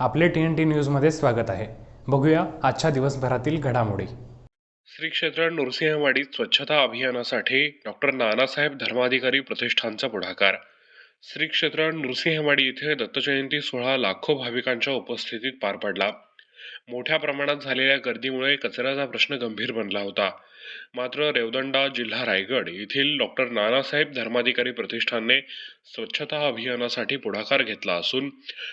आपले T N T न्यूजमध्ये स्वागत आहे. बघूया आजच्या दिवसभरातील घडामोडी. श्री क्षेत्र नृसिंहवाडीत स्वच्छता अभियानासाठी डॉक्टर नानासाहेब धर्माधिकारी प्रतिष्ठानचा पुढाकार. श्री क्षेत्र नृसिंहवाडी येथे दत्तजयंती सोहळा लाखो भाविकांच्या उपस्थितीत पार पडला. मोठ्या प्रमाणात झालेल्या गर्दीमुळे कचऱ्याचा प्रश्न गंभीर बनला होता. मात्र रेवदंडा जिल्हा रायगड येथील डॉक्टर नानासाहेब धर्माधिकारी प्रतिष्ठानने स्वच्छता अभियानासाठी पुढाकार घेतला असून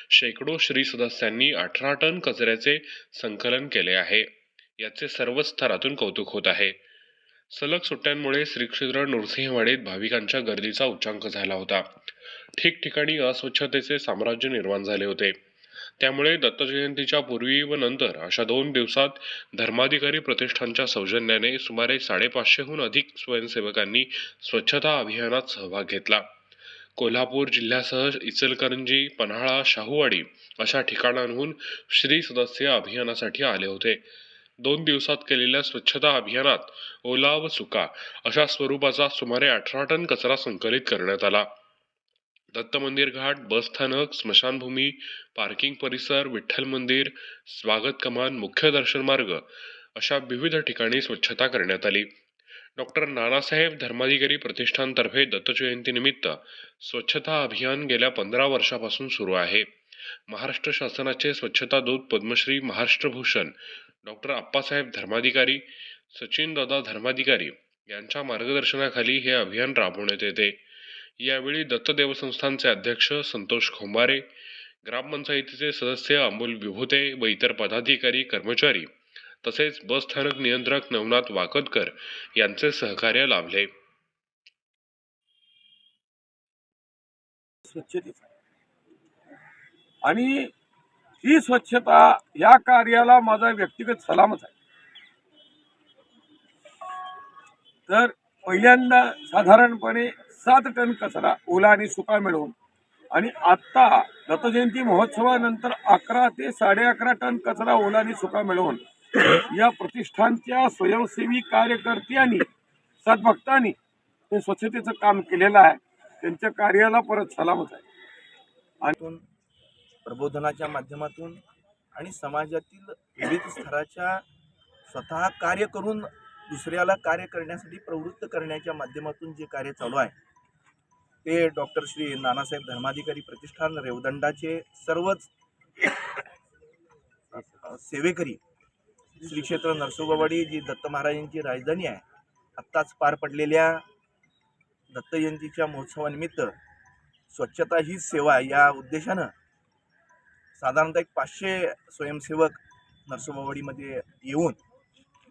शेकडो श्री सदस्यांनी अठरा टन कचऱ्याचे संकलन केले आहे. याचे सर्वच स्तरातून कौतुक होत आहे. सलग सुट्ट्यांमुळे श्रीक्षेत्र नृसिंहवाडीत भाविकांच्या गर्दीचा उच्चांक झाला होता. ठिकठिकाणी अस्वच्छतेचे साम्राज्य निर्माण झाले होते. त्यामुळे दत्तजयंतीच्या पूर्वी व नंतर अशा दोन दिवसात धर्माधिकारी प्रतिष्ठानच्या सौजन्याने सुमारे साडेपाचशेहून अधिक स्वयंसेवकांनी स्वच्छता अभियानात सहभाग घेतला. कोल्हापूर जिल्ह्यासह इचलकरंजी पन्हाळा शाहूवाडी अशा ठिकाणांहून श्री सदस्य अभियानासाठी आले होते. दोन दिवसात केलेल्या स्वच्छता अभियानात ओला व सुका अशा स्वरूपाचा सुमारे अठरा टन कचरा संकलित करण्यात आला. दत्त मंदिर घाट बसस्थानक स्मशानभूमी पार्किंग परिसर विठ्ठल मंदिर स्वागत कमान मुख्य दर्शन मार्ग अशा विविध ठिकाणी स्वच्छता करण्यात आली. डॉक्टर नानासाहेब धर्माधिकारी प्रतिष्ठानतर्फे दत्तजयंतीनिमित्त स्वच्छता अभियान गेल्या पंधरा वर्षापासून सुरू आहे. महाराष्ट्र शासनाचे स्वच्छता दूत पद्मश्री महाराष्ट्रभूषण डॉक्टर आप्पासाहेब धर्माधिकारी सचिन दादा धर्माधिकारी यांच्या मार्गदर्शनाखाली हे अभियान राबवण्यात येते. यावेळी दत्त देवसंस्थानचे अध्यक्ष संतोष खोंबारे ग्रामपंचायतीचे सदस्य अमोल विभूते व इतर पदाधिकारी कर्मचारी तसेच बसस्थानक नियंत्रक नवनाथ वाकदकर यांचे सहकार्य लाभले. आणि ही स्वच्छता या कार्याला माझा व्यक्तिगत सलामच आहे. तर पहिल्यांदा साधारणपणे सात टन कचरा ओला आणि सुका मिळवून. आणि आत्ता दत्तजयंती महोत्सवानंतर अकरा ते साडे अकरा टन कचरा ओला आणि सुका मिळवून या प्रतिष्ठानच्या स्वयंसेवी कार्यकर्त्यांनी सद्भक्तांनी हे स्वच्छतेचं काम केलेलं आहे. त्यांच्या कार्याला परत सलामच आहे. आणि प्रबोधनाच्या माध्यमातून आणि समाजातील विविध स्तराच्या स्वतः कार्य करून दुसऱ्याला कार्य करण्यासाठी प्रवृत्त करण्याच्या माध्यमातून जे कार्य चालू आहे ते डॉक्टर श्री नानासाहेब धर्माधिकारी प्रतिष्ठान रेवदंडाचे सर्वच सेवेकरी श्री क्षेत्र नरसोबावाडी जी दत्त महाराजांची राजधानी आहे आत्ताच पार पडलेल्या दत्त जयंतीच्या महोत्सवानिमित्त स्वच्छता ही सेवा या उद्देशानं साधारणतः एक पाचशे स्वयंसेवक नरसोबावाडीमध्ये येऊन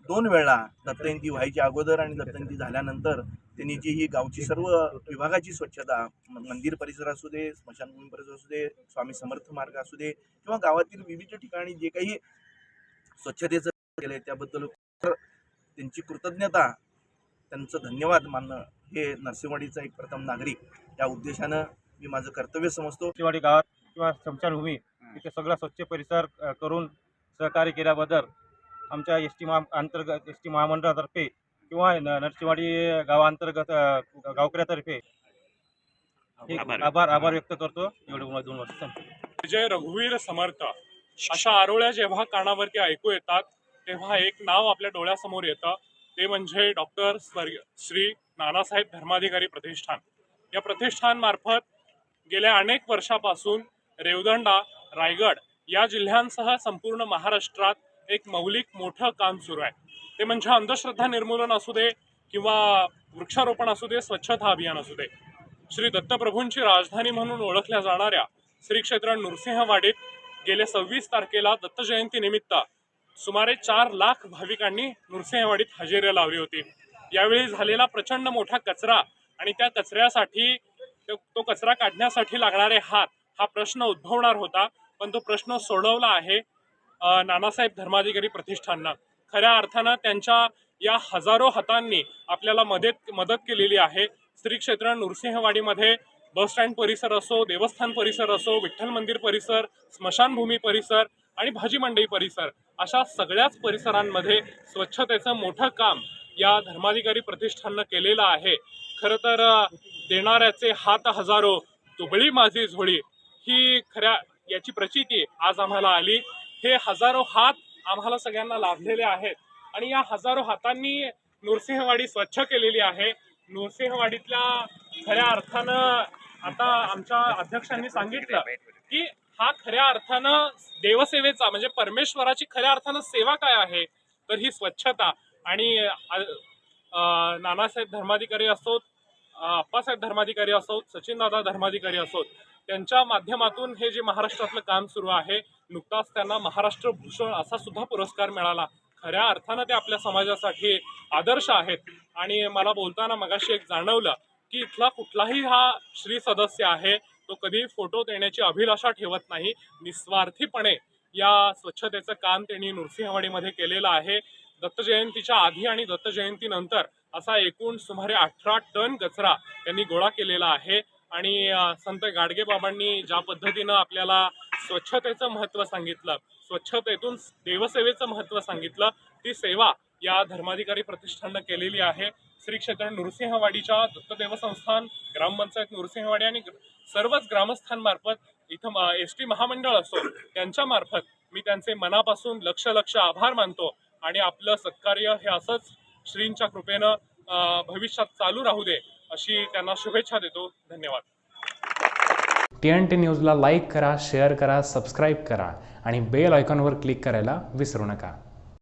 दोन वेळा दत्तजयंती व्हायच्या अगोदर आणि दत्तजयंती झाल्यानंतर त्यांनी जी ही गावची सर्व विभागाची स्वच्छता मंदिर परिसर असू दे स्मशानभूमी परिसर असू दे स्वामी समर्थ मार्ग असू दे किंवा गावातील विविध ठिकाणी जे काही स्वच्छतेचं केलं त्याबद्दल त्यांची कृतज्ञता त्यांचं धन्यवाद मानणं हे नरसिंहवाडीचा एक प्रथम नागरिक. या उद्देशानं मी माझं कर्तव्य समजतो. शिवाडी गावात किंवा स्मशानभूमी तिथे सगळा स्वच्छ परिसर करून सहकार्य केल्याबद्दल आमच्या एस टी महा अंतर्गत एस टी महामंडळातर्फे किंवा नरसिंहवाडी गावांतर्गत गावकऱ्यातर्फे. आभार. आभार व्यक्त करतो. एवढे दोन वर्ष संपले. जय रघुवीर समर्थ. अशा आरोळ्या जेव्हा कानावरती ऐकू येतात तेव्हा एक नाव आपल्या डोळ्यासमोर येतं. ते म्हणजे डॉक्टर स्वर्ग श्री नानासाहेब धर्माधिकारी प्रतिष्ठान. या प्रतिष्ठानमार्फत गेल्या अनेक वर्षापासून रेवदंडा रायगड या जिल्ह्यांसह संपूर्ण महाराष्ट्रात एक मौलिक मोठं काम सुरू आहे. ते म्हणजे अंधश्रद्धा निर्मूलन असू दे किंवा वृक्षारोपण असू दे स्वच्छता अभियान असू दे. श्री दत्तप्रभूंची राजधानी म्हणून ओळखल्या जाणाऱ्या श्री क्षेत्र नृसिंहवाडीत गेल्या सव्वीस तारखेला दत्त जयंतीनिमित्त सुमारे चार लाख भाविकांनी नृसिंहवाडीत हजेरी लावली होती. यावेळी झालेला प्रचंड मोठा कचरा आणि त्या कचऱ्यासाठी तो तो कचरा काढण्यासाठी लागणारे हात हा प्रश्न उद्भवणार होता पण तो प्रश्न सोडवला आहे नानासाहेब धर्माधिकारी प्रतिष्ठाननं. खऱ्या अर्थानं त्यांच्या या हजारो हातांनी आपल्याला मदत मदत केलेली आहे. श्री क्षेत्र नृसिंहवाडीमध्ये बस स्टँड परिसर असो देवस्थान परिसर असो विठ्ठल मंदिर परिसर स्मशानभूमी परिसर आणि भाजी मंडई परिसर अशा सगळ्याच परिसरांमध्ये स्वच्छतेचं मोठं काम या धर्माधिकारी प्रतिष्ठाननं केलेलं आहे. खरं तर देणाऱ्याचे हात हजारो दुबळी माझी झोळी ही खऱ्या याची प्रचिती आज आम्हाला आली. हे हजारो हात आम्हाला सगळ्यांना लाभलेले आहेत. आणि या हजारो हातांनी नृसिंहवाडी स्वच्छ केलेली आहे. नृसिंहवाडीतल्या खऱ्या अर्थानं आता आमच्या अध्यक्षांनी सांगितलं की हा खऱ्या अर्थानं देवसेवेचा म्हणजे परमेश्वराची खऱ्या अर्थानं सेवा काय आहे तर ही स्वच्छता. आणि नानासाहेब धर्माधिकारी असोत अप्पासाहेब धर्माधिकारी असोत सचिनदादा धर्माधिकारी असोत त्यांच्या माध्यमातून हे जे महाराष्ट्रातलं काम सुरू आहे नुकताच त्यांना महाराष्ट्र भूषण असा सुद्धा पुरस्कार मिळाला. खऱ्या अर्थानं ते आपल्या समाजासाठी आदर्श आहेत. आणि मला बोलताना मगाशी एक जाणवलं की इथला कुठलाही हा श्री सदस्य आहे तो कधी फोटो देण्याची अभिलाषा ठेवत नाही. निस्वार्थीपणे या स्वच्छतेचं काम त्यांनी नृसिंहवाडीमध्ये केलेलं आहे. दत्त जयंतीच्या आधी आणि दत्त जयंतीनंतर असा एकूण सुमारे अठरा टन कचरा त्यांनी गोळा केलेला आहे. आणि संत गाडगे गाडगेबाबांनी ज्या पद्धतीनं आपल्याला स्वच्छतेचं महत्त्व सांगितलं स्वच्छतेतून देवसेवेचं महत्त्व सांगितलं ती सेवा या धर्माधिकारी प्रतिष्ठाननं केलेली आहे. श्री क्षेत्र नृसिंहवाडीच्या दत्तदेव संस्थान ग्रामपंचायत नृसिंहवाडी आणि ग्र- सर्वच ग्रामस्थांमार्फत इथं एस टी महामंडळ असो त्यांच्या मार्फत मी त्यांचे मनापासून लक्ष लक्ष आभार मानतो आणि आपलं सत्कार्य हे असंच श्रींच्या कृपेनं भविष्यात चालू राहू दे. अशी त्यांना शुभेच्छा देतो. धन्यवाद. टी एन टी न्यूजला लाईक करा शेअर करा सबस्क्राईब करा आणि बेल आयकॉनवर क्लिक करायला विसरू नका.